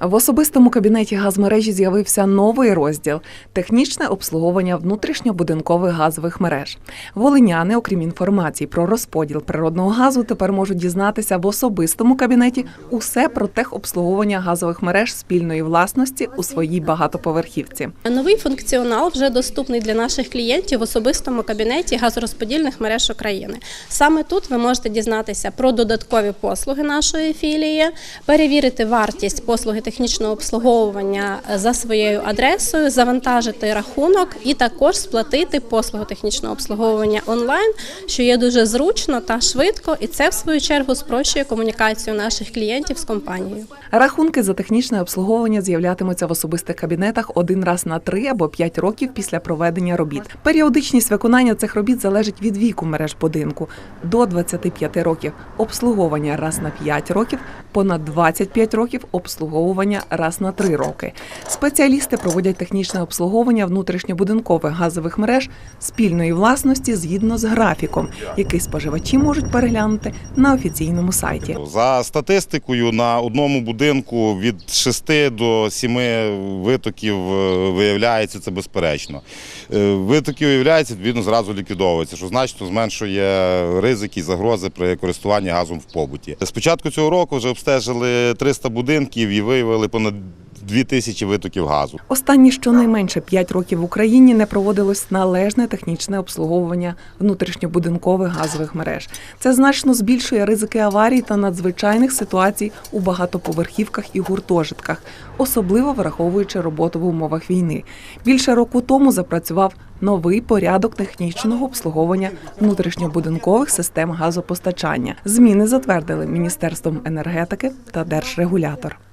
В особистому кабінеті газмережі з'явився новий розділ технічне обслуговування внутрішньобудинкових газових мереж. Волиняни, окрім інформації про розподіл природного газу, тепер можуть дізнатися в особистому кабінеті усе про техобслуговування газових мереж спільної власності у своїй багатоповерхівці. Новий функціонал вже доступний для наших клієнтів в особистому кабінеті газорозподільних мереж України. Саме тут ви можете дізнатися про додаткові послуги нашої філії, перевірити вартість послуги технічного обслуговування за своєю адресою, завантажити рахунок і також сплатити послугу технічного обслуговування онлайн, що є дуже зручно та швидко, і це в свою чергу спрощує комунікацію наших клієнтів з компанією. Рахунки за технічне обслуговування з'являтимуться в особистих кабінетах один раз на три або п'ять років після проведення робіт. Періодичність виконання цих робіт залежить від віку мереж будинку до 25 років. Обслуговування раз на 5 років, понад 25 років обслуговування раз на 3 роки. Спеціалісти проводять технічне обслуговування внутрішньобудинкових газових мереж спільної власності згідно з графіком, який споживачі можуть переглянути на офіційному сайті. За статистикою на одному будинку від 6 до 7 витоків е, виявляється це безперечно. Е, Витоки виявляються, відповідно, зразу ліквідовуються, що значно зменшує ризики і загрози при користуванні газом в побуті. З початку цього року вже обстежили 300 будинків і виявили понад 2000 витоків газу. Останні щонайменше 5 років в Україні не проводилось належне технічне обслуговування внутрішньобудинкових газових мереж. Це значно збільшує ризики аварій та надзвичайних ситуацій у багатоповерхівках і гуртожитках, особливо враховуючи роботу в умовах війни. Більше року тому запрацював новий порядок технічного обслуговування внутрішньобудинкових систем газопостачання. Зміни затвердили Міністерством енергетики та Держрегулятор.